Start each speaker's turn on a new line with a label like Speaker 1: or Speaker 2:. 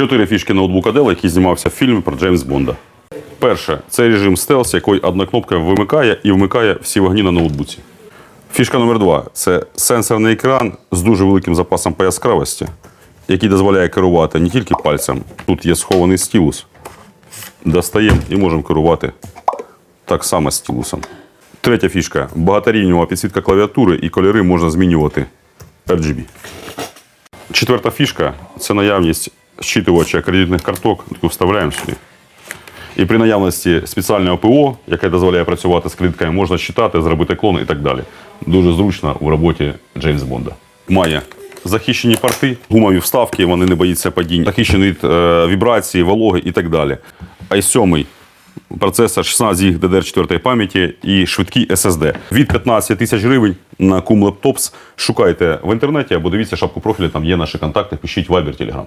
Speaker 1: Чотири фішки ноутбука Dell, який знімався в фільмі про Джеймс Бонда. Перше це режим стелс, який одна кнопка вимикає і вмикає всі вогні на ноутбуці. Фішка номер два це сенсорний екран з дуже великим запасом по яскравості, який дозволяє керувати не тільки пальцем. Тут є схований стілус. Достаємо і можемо керувати так само стілусом. Третя фішка багаторівнева підсвітка клавіатури і кольори можна змінювати RGB. Четверта фішка це наявність зчитувача кредитних карток, яку вставляємо сюди. І при наявності спеціального ПО, яке дозволяє працювати з кредитками, можна читати, зробити клон і так далі. Дуже зручно в роботі Джеймс Бонда. Має захищені порти, гумові вставки, вони не боїться падінь, захищені від е, вібрації, вологи і так далі. i7 процесор 16 гіг DDR4 пам'яті і швидкий SSD. Від 15 тисяч гривень на Cum Laptops шукайте в інтернеті або дивіться шапку профілю, там є наші контакти, пишіть Viber, Telegram.